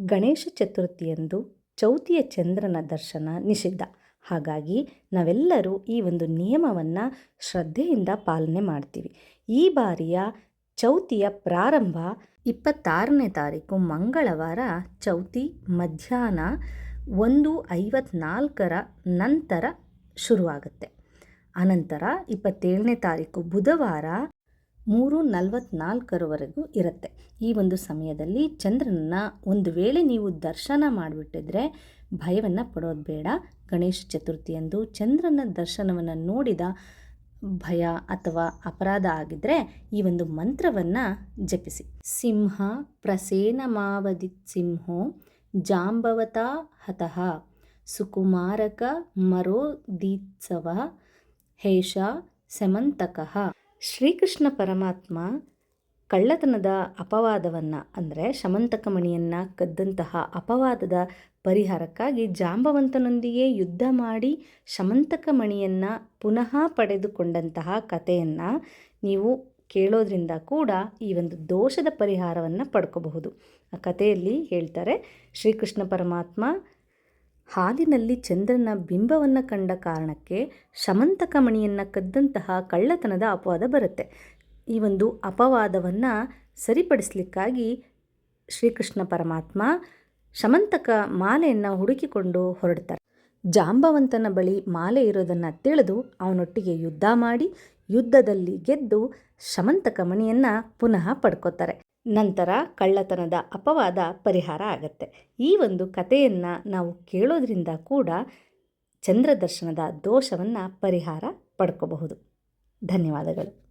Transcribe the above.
ಗಣೇಶ ಚತುರ್ಥಿಯಂದು ಚೌತಿಯ ಚಂದ್ರನ ದರ್ಶನ ನಿಷಿದ್ಧ. ಹಾಗಾಗಿ ನಾವೆಲ್ಲರೂ ಈ ಒಂದು ನಿಯಮವನ್ನು ಶ್ರದ್ಧೆಯಿಂದ ಪಾಲನೆ ಮಾಡ್ತೀವಿ. ಈ ಬಾರಿಯ ಚೌತಿಯ ಪ್ರಾರಂಭ ಇಪ್ಪತ್ತಾರನೇ ತಾರೀಕು ಮಂಗಳವಾರ ಚೌತಿ ಮಧ್ಯಾಹ್ನ ಒಂದು ಐವತ್ನಾಲ್ಕರ ನಂತರ ಶುರುವಾಗುತ್ತೆ. ಅನಂತರ ಇಪ್ಪತ್ತೇಳನೇ ತಾರೀಕು ಬುಧವಾರ ಮೂರು ನಲ್ವತ್ನಾಲ್ಕರವರೆಗೂ ಇರುತ್ತೆ. ಈ ಒಂದು ಸಮಯದಲ್ಲಿ ಚಂದ್ರನನ್ನ ಒಂದು ವೇಳೆ ನೀವು ದರ್ಶನ ಮಾಡಿಬಿಟ್ಟಿದ್ರೆ ಭಯವನ್ನು ಪಡೋದು ಬೇಡ. ಗಣೇಶ ಚತುರ್ಥಿಯಂದು ಚಂದ್ರನ ದರ್ಶನವನ್ನು ನೋಡಿದ ಭಯ ಅಥವಾ ಅಪರಾಧ ಆಗಿದ್ದರೆ ಈ ಒಂದು ಮಂತ್ರವನ್ನು ಜಪಿಸಿ. ಸಿಂಹ ಪ್ರಸೇನಮಾವದಿತ್ ಸಿಂಹೋ ಜಾಂಬವತಾ ಹತಃ ಸುಕುಮಾರಕ ಮರೋದೀತ್ಸವ ಹೇಷ ಸೆಮಂತಕಃ. ಶ್ರೀಕೃಷ್ಣ ಪರಮಾತ್ಮ ಕಳ್ಳತನದ ಅಪವಾದವನ್ನು, ಅಂದರೆ ಶಮಂತಕ ಮಣಿಯನ್ನು ಕದ್ದಂತಹ ಅಪವಾದದ ಪರಿಹಾರಕ್ಕಾಗಿ ಜಾಂಬವಂತನೊಂದಿಗೆ ಯುದ್ಧ ಮಾಡಿ ಶಮಂತಕ ಮಣಿಯನ್ನು ಪುನಃ ಪಡೆದುಕೊಂಡಂತಹ ಕಥೆಯನ್ನು ನೀವು ಕೇಳೋದ್ರಿಂದ ಕೂಡ ಈ ಒಂದು ದೋಷದ ಪರಿಹಾರವನ್ನು ಪಡ್ಕೋಬಹುದು. ಆ ಕಥೆಯಲ್ಲಿ ಹೇಳ್ತಾರೆ, ಶ್ರೀಕೃಷ್ಣ ಪರಮಾತ್ಮ ಹಾಲಿನಲ್ಲಿ ಚಂದ್ರನ ಬಿಂಬವನ್ನು ಕಂಡ ಕಾರಣಕ್ಕೆ ಶಮಂತಕ ಮಣಿಯನ್ನು ಕದ್ದಂತಹ ಕಳ್ಳತನದ ಅಪವಾದ ಬರುತ್ತೆ. ಈ ಒಂದು ಅಪವಾದವನ್ನು ಸರಿಪಡಿಸಲಿಕ್ಕಾಗಿ ಶ್ರೀಕೃಷ್ಣ ಪರಮಾತ್ಮ ಶಮಂತಕ ಮಾಲೆಯನ್ನು ಹುಡುಕಿಕೊಂಡು ಹೊರಡ್ತಾರೆ. ಜಾಂಬವಂತನ ಬಳಿ ಮಾಲೆ ಇರೋದನ್ನು ತಿಳಿದು ಅವನೊಟ್ಟಿಗೆ ಯುದ್ಧ ಮಾಡಿ ಯುದ್ಧದಲ್ಲಿ ಗೆದ್ದು ಶಮಂತಕ ಮಣಿಯನ್ನು ಪುನಃ ಪಡ್ಕೋತಾರೆ. ನಂತರ ಕಳ್ಳತನದ ಅಪವಾದ ಪರಿಹಾರ ಆಗತ್ತೆ. ಈ ಒಂದು ಕಥೆಯನ್ನು ನಾವು ಕೇಳೋದ್ರಿಂದ ಕೂಡ ಚಂದ್ರದರ್ಶನದ ದೋಷವನ್ನು ಪರಿಹಾರ ಪಡ್ಕೋಬಹುದು. ಧನ್ಯವಾದಗಳು.